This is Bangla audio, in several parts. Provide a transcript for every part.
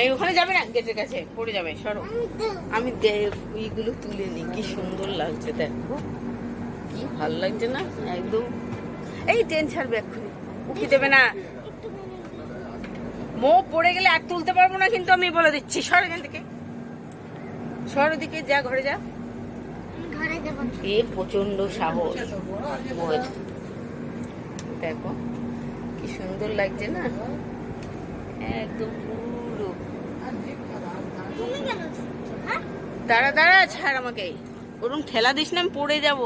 এই ওখানে যাবে না? গেটের কাছে পড়ে যাবে, সরো। আমি এইগুলো তুলে নিই। কি সুন্দর লাগছে, দেখো। কি ভালো লাগছে না? একদম। এই ট্রেন ছাড়বে এক্ষুনি। উঠি দেবে না। মো পড়ে গেলে আর তুলতে পারব না, কিন্তু আমি বলে দিচ্ছি। সর এখান থেকে। সর দিকে যা ঘরে যা। এ প্রচণ্ড সাহস। দেখো, কি সুন্দর লাগছে না? একদম পুরো দাঁড়া দাঁড়া ছাড় আমাকে। ওরকম ঠেলা দিস না আমি পড়ে যাব।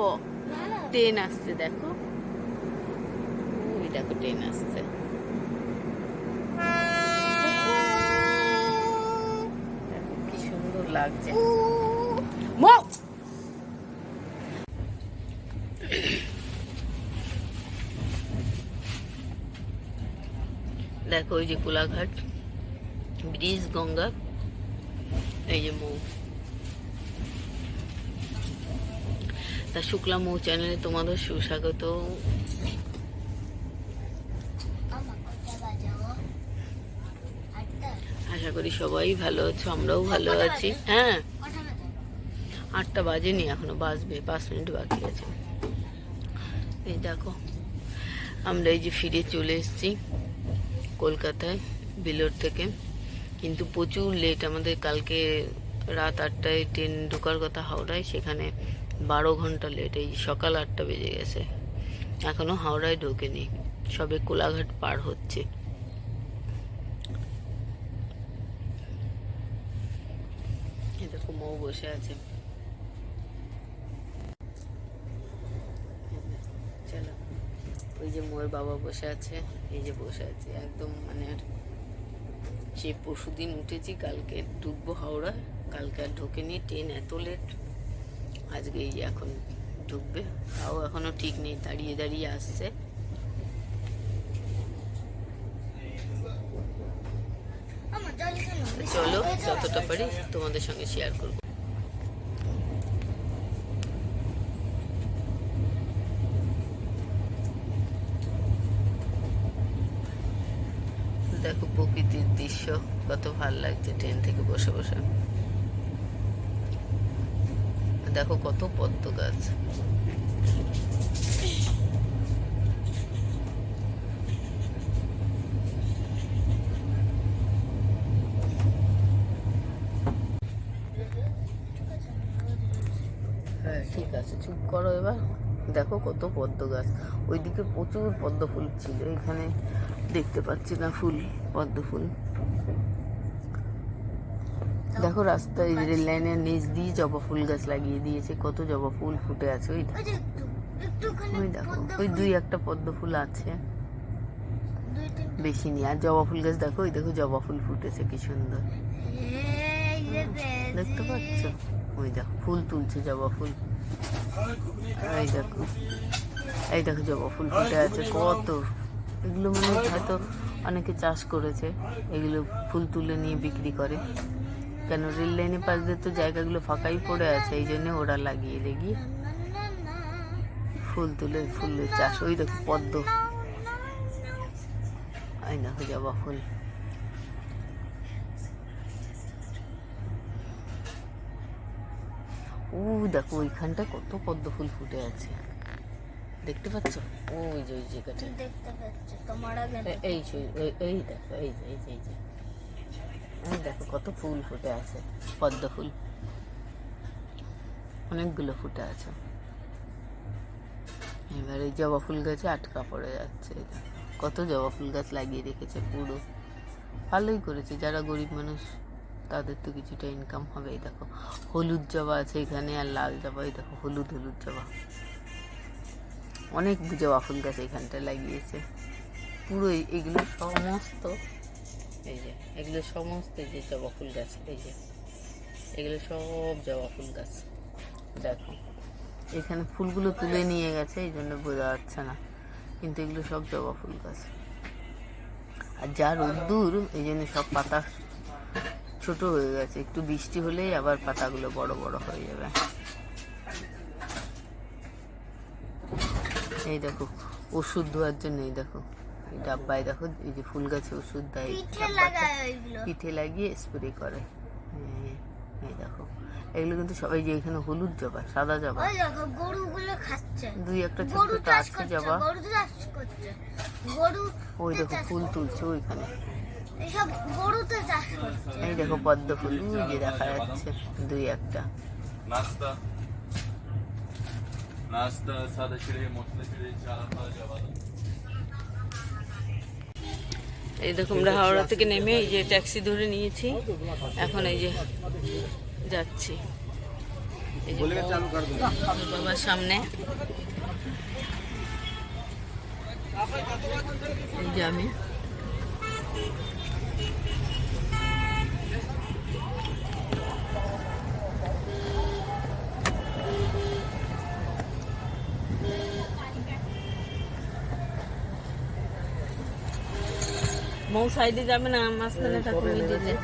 ট্রেন আসছে দেখো। ওই দেখো ট্রেন আসছে। কি সুন্দর লাগছে। মো! দেখো ওই যে কোলাঘাট ব্রিজ গঙ্গা। এই যে মৌ। তা শুক্লা মৌ চ্যানেলে তোমাদের সুস্বাগত আশা করি সবাই ভালো আছো আমরাও ভালো আছি। হ্যাঁ। আটটা বাজেনি এখনও বাজবে পাঁচ মিনিট বাকি আছে। এই দেখো আমরা এই যে ফিরে চলে এসেছি কলকাতায় বেলোর থেকে। কিন্তু প্রচুর লেট আমাদের কালকে রাত আটটায় ট্রেন ঢোকার কথা হাওড়ায়, সেখানে বারো ঘণ্টা লেট এই সকাল আটটা বেজে গেছে। এখনও হাওড়ায় ঢোকেনি, সবে কোলাঘাট পার হচ্ছে। এই দেখো মৌ বসে আছে। ওই যে মোর বাবা বসে আছে, এই যে বসে আছে, একদম মানে আর সে পরশু দিন উঠেছি কালকে ডুববো হাওড়া কালকে আর ঢোকেনি ট্রেন এত লেট আজকে এই এখন ঢুকবে তাও এখনও ঠিক নেই দাঁড়িয়ে দাঁড়িয়ে আসছে। চলো যতটা পারি তোমাদের সঙ্গে শেয়ার করব দেখো প্রকৃতির দৃশ্য কত ভালো লাগছে ট্রেন থেকে বসে বসে। দেখো কত পদ্ম গাছ। হ্যাঁ ঠিক আছে, চুপ করো এবার। দেখো কত পদ্ম গাছ। ওইদিকে প্রচুর পদ্ম ফুল ছিল, এখানে দেখতে পাচ্ছি না ফুল পদ্ম ফুল। দেখো রাস্তায় রেল লাইনের নিচ দিয়ে জবা ফুল গাছ লাগিয়ে দিয়েছে কত জবা ফুল ফুটে আছে ওই ওই দেখো ওই দুই একটা পদ্ম ফুল আছে। বেশি নেই আর জবা ফুল গাছ দেখো ওই দেখো জবা ফুল ফুটেছে কি সুন্দর। দেখতে পাচ্ছ? ওই দেখো ফুল তুলছে জবা ফুল। এই দেখো এই দেখো জবা ফুল ফুটে আছে কত এগুলো মানে হয়তো অনেকে চাষ করেছে, এগুলো ফুল তুলে নিয়ে বিক্রি করে। কেন রেল লাইনের পাশ দিয়ে তো জায়গাগুলো ফাঁকাই পড়ে আছে, এই জন্য ওরা লাগিয়ে লেগিয়ে ফুল তুলে ফুলের চাষ। ওই দেখো পদ্ম। এই দেখো জবা ফুল। ও দেখো ওইখানটা কত পদ্ম ফুল ফুটে আছে। দেখতে পাচ্ছ? ওই যে ওই জায়গাটা দেখতে পাচ্ছি তোমার এই এই- দেখো এই যে এই যে এই যে। এই দেখো কত ফুল ফুটে আছে পদ্ম ফুল। অনেকগুলো ফুটে আছে। এবার এই জবা ফুল গাছে আটকা পড়ে যাচ্ছে। কত জবা ফুল গাছ লাগিয়ে রেখেছে পুরো। ভালোই করেছে যারা গরিব মানুষ তাদের তো কিছুটা ইনকাম হবে এই দেখো। হলুদ জবা আছে এখানে আর লাল জবা এই দেখো হলুদ হলুদ জবা। অনেক জবা ফুল গাছ এখানটায় লাগিয়েছে। পুরো এই- এগুলো সমস্ত এই যে, এগুলো সমস্ত এই যে জবা ফুল গাছ, এই যে। এগুলো সব জবা ফুল গাছ। দেখো, এখানে ফুলগুলো তুলে নিয়ে গেছে, এই জন্য বোঝা যাচ্ছে না। কিন্তু এগুলো সব জবা ফুল গাছ। আর যা রোদ্দুর, এই জন্য সব পাতা ছোট হয়ে গেছে। একটু বৃষ্টি হলেই আবার পাতাগুলো বড় বড় হয়ে যাবে। এই দেখো ওষুধ ধোয়ার জন্য এই দেখো এই ডাব্বায় দেখো এই যে ফুল গাছে ওষুধ দেয় পিঠে ডাব্বাটা। পিঠে লাগিয়ে স্প্রে করে। হ্যাঁ, এই দেখো এগুলো কিন্তু সবাই যে এখানে হলুদ জবা সাদা জবা। গরুগুলো খাচ্ছে। দুই একটা ছোট আছে জবা। গরু ওই দেখো ফুল তুলছে ওইখানে। এই দেখো পদ্ম ফুল ওই যে দেখা যাচ্ছে দুই একটা। নাস্তা। খাওয়া এই দেখো আমরা হাওড়া থেকে নেমে এই যে ট্যাক্সি ধরে নিয়েছি। এখন এই যে যাচ্ছি। এই যে বাবার সামনে। এই যে আমি। মৌ সাইডে যাবে না মাঝখানে থাকবে মিডিলে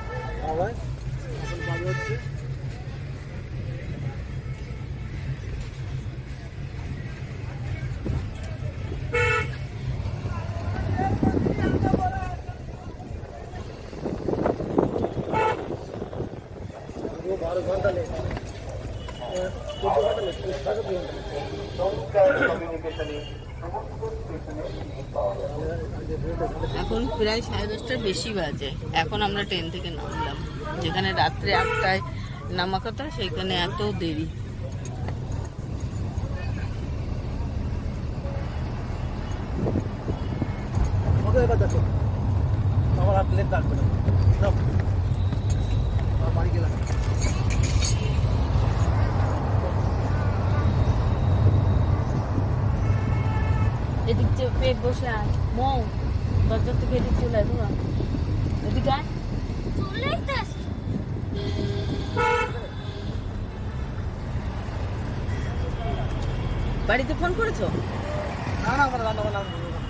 এখন প্রায় সাড়ে দশটার বেশি বাজে। এখন আমরা ট্রেন থেকে নামলাম। যেখানে রাত্রে আটটায় নামা কথা সেখানে এত দেরি। আমার প্লেট বাড়ি গেলাম। এদিক চেয়ে পেট বসে আয়। মৌ। দরজার থেকে এদিক চলে আয় তোরা এদিকে বাড়িতে ফোন করেছ? না না আমার রান্না বান্না আমি না।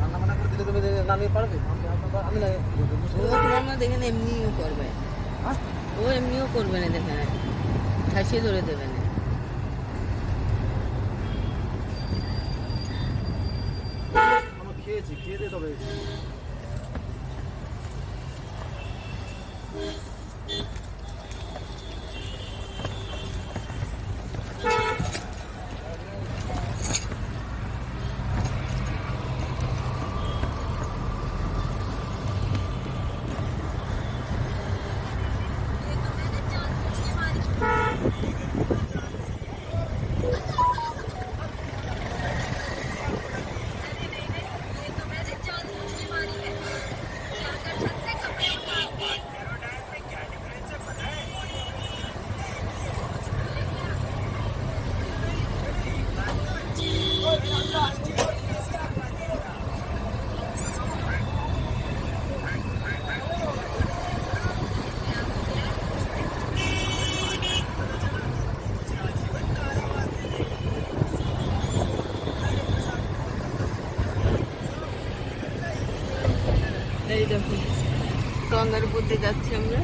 রান্না বান্না করে দিলে তুমি নামিয়ে পারবে? আমি আমি- আমি না ও তোমার মা দেখে না এমনিও করবে। হ্যাঁ? ও এমনিও করবে না দেখে না। ঠাসিয়ে ধরে দেবে না আমি খেয়েছি খেয়ে দিয়ে তবে। এই দেখো। গঙ্গার বুদ্ধে যাচ্ছি আমরা।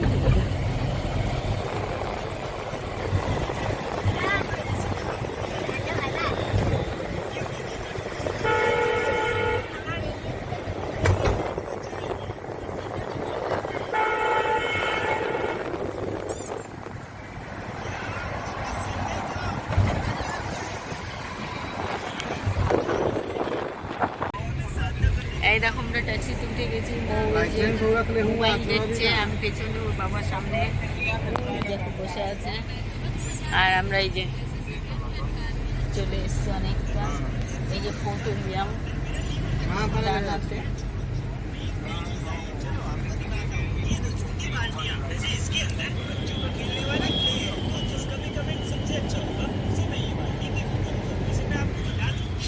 কায়দা আমরা ট্যাক্সি তুলতে গেছি মোবাইল দেখছে আমি পেছনে ওর বাবার সামনে। বসে আছে। আর আমরা এই যে চলে এসছি অনেকটা। এই যে ফটো নিলাম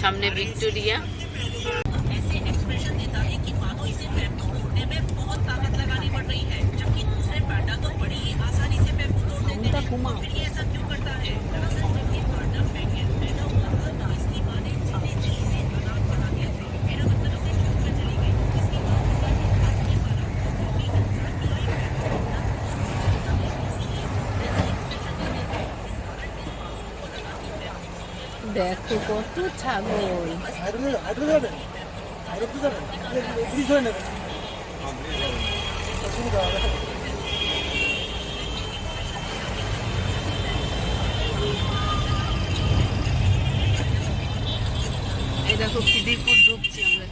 সামনে ভিক্টোরিয়া। অসুবিধা কত ছাগল। এই দেখো খিদিরপুর ঢুকছি আমরা।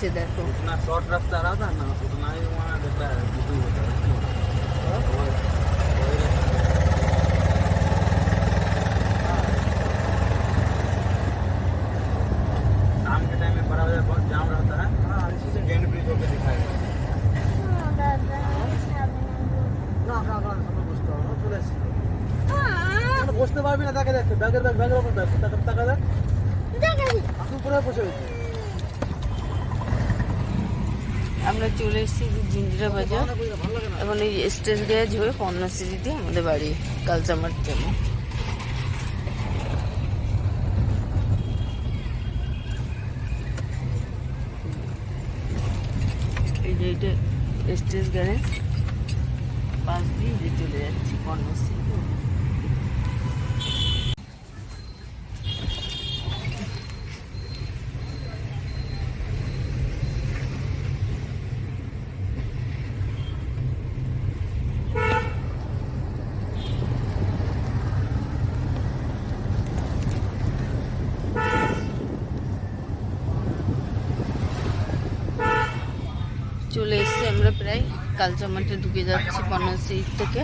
মেঘ করছে দেখো उतना शॉर्ट रास्ता रहा था ना उतना ही वहाँ रहता है बुद्धू होता है शाम के टाइम में बड़ा बड़ा बहुत जाम रहता है हाँ इसी से सेकेंड ब्रिज होकर दिखाएगा না না না আমরা বুঝতে পারবো না চলে এসেছি আমরা বসতে পারবি না তাকে দেখতে ব্যাগের ব্যাগ ব্যাগের ওপর ব্যাগ টাকা টাকা দেখ আসুন করে বসে রয়েছে আমরা চলে এসেছি জিঞ্জিরা বাজার। এখন এই স্টেজ গ্যারেজ হয়ে পর্ণশ্রী দিয়ে আমাদের বাড়ি, কালচামার জন্য। এই যে এটা স্টেজ গ্যারেজ পাশ দিয়ে চলে যাচ্ছি পর্ণশ্রী চলে মাঠে ঢুকে যাচ্ছি পর্ণশ্রী থেকে।